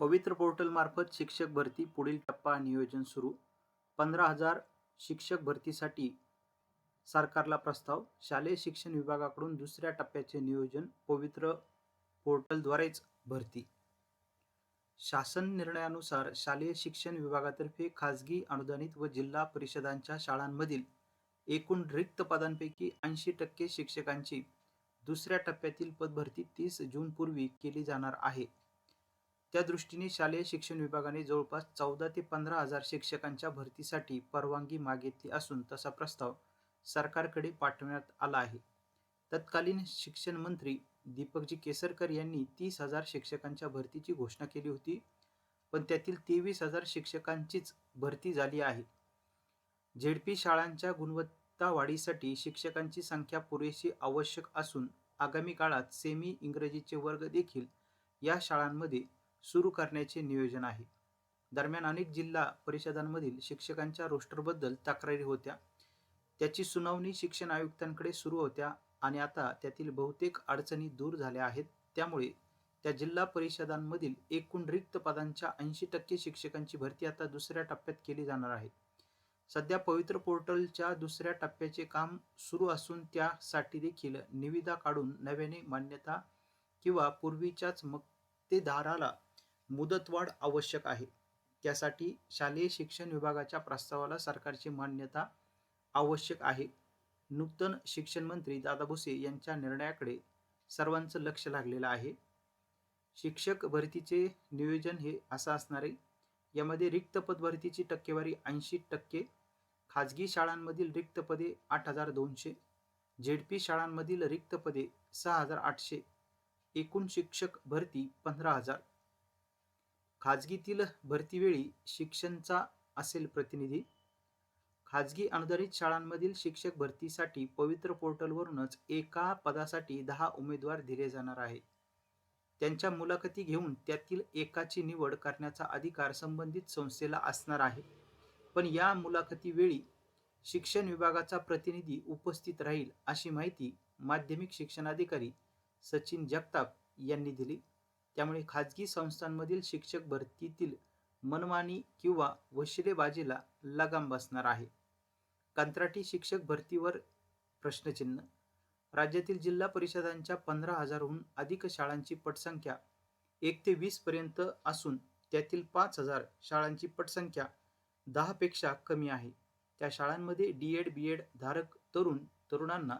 पवित्र पोर्टलमार्फत शिक्षक भरती पुढील टप्पा नियोजन सुरू. पंधरा हजार शिक्षक भरतीसाठी सरकारला प्रस्ताव. शालेय शिक्षण विभागाकडून दुसऱ्या टप्प्याचे नियोजन पवित्र पोर्टलद्वारेच भरती. शासन निर्णयानुसार शालेय शिक्षण विभागातर्फे खाजगी अनुदानित व जिल्हा परिषदांच्या शाळांमधील एकूण रिक्त पदांपैकी ऐंशी टक्के शिक्षकांची दुसऱ्या टप्प्यातील पदभरती तीस जूनपूर्वी केली जाणार आहे. त्या दृष्टीने शालेय शिक्षण विभागाने जवळपास चौदा ते पंधरा हजार शिक्षकांच्या भरतीसाठी परवानगी मागितली असून तसा प्रस्ताव सरकारकडे पाठवण्यात आला आहे. तत्कालीन शिक्षण मंत्री दीपकजी केसरकर यांनी तीस हजार शिक्षकांच्या भरतीची घोषणा केली होती पण त्यातील तेवीस हजार शिक्षकांचीच भरती झाली आहे. झेडपी शाळांच्या गुणवत्ता वाढीसाठी शिक्षकांची संख्या पुरेशी आवश्यक असून आगामी काळात सेमी इंग्रजीचे वर्ग देखील या शाळांमध्ये सुरू करण्याचे नियोजन आहे. दरम्यान अनेक जिल्हा परिषदांमधील शिक्षकांच्या रोस्टरबद्दल तक्रारी होत्या. त्याची सुनावणी शिक्षण आयुक्तांकडे सुरू होत्या आणि आता त्यातील बहुतेक अडचणी दूर झाल्या आहेत. त्यामुळे त्या जिल्हा परिषदांमधील एकूण रिक्त पदांच्या ऐंशी टक्के शिक्षकांची भरती आता दुसऱ्या टप्प्यात केली जाणार आहे. सध्या पवित्र पोर्टलच्या दुसऱ्या टप्प्याचे काम सुरू असून त्यासाठी देखील निविदा काढून नव्याने मान्यता किंवा पूर्वीच्याच मक्तेदाराला मुदतवाढ आवश्यक आहे. त्यासाठी शालेय शिक्षण विभागाच्या प्रस्तावाला सरकारची मान्यता आवश्यक आहे. नूतन शिक्षण मंत्री दादा भुसे यांच्या निर्णयाकडे सर्वांचं लक्ष लागलेलं आहे. शिक्षक भरतीचे नियोजन हे असं असणार आहे. यामध्ये रिक्त पद भरतीची टक्केवारी ऐंशी टक्के खाजगी शाळांमधील रिक्त पदे आठ हजार दोनशे झेडपी शाळांमधील रिक्त पदे सहा हजार आठशे एकूण शिक्षक भरती पंधरा हजार. खाजगीतील भरतीवेळी शिक्षणचा असेल प्रतिनिधी. खाजगी अनुदानित शाळांमधील शिक्षक भरतीसाठी पवित्र पोर्टलवरूनच एका पदासाठी दहा उमेदवार दिले जाणार आहे त्यांच्या मुलाखती घेऊन त्यातील एकाची निवड करण्याचा अधिकार संबंधित संस्थेला असणार आहे. पण या मुलाखतीवेळी शिक्षण विभागाचा प्रतिनिधी उपस्थित राहील अशी माहिती माध्यमिक शिक्षणाधिकारी सचिन जगताप यांनी दिली. त्यामुळे खाजगी संस्थांमधील शिक्षक भरतीतील मनमानी किंवा वशिलेबाजीला लगाम बसणार आहे. कंत्राटी शिक्षक भरतीवर प्रश्नचिन्ह. राज्यातील जिल्हा परिषदांच्या पंधरा हजारहून अधिक शाळांची पटसंख्या एक ते वीस पर्यंत असून त्यातील पाच हजार शाळांची पटसंख्या दहापेक्षा कमी आहे. त्या शाळांमध्ये डी एड बी एड धारक तरुण तरुणांना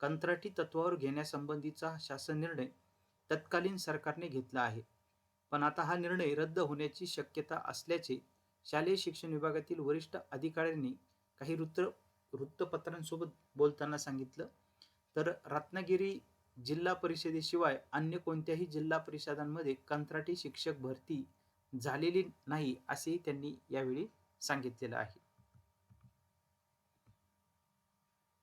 कंत्राटी तत्वावर घेण्यासंबंधीचा शासन निर्णय तत्कालीन सरकारने घेतला आहे. पण आता हा निर्णय रद्द होण्याची शक्यता असल्याचे शालेय शिक्षण विभागातील वरिष्ठ अधिकाऱ्यांनी काही वृत्त वृत्तपत्रांसोबत बोलताना सांगितलं. तर रत्नागिरी जिल्हा परिषदेशिवाय अन्य कोणत्याही जिल्हा परिषदांमध्ये कंत्राटी शिक्षक भरती झालेली नाही असेही त्यांनी यावेळी सांगितलेलं आहे.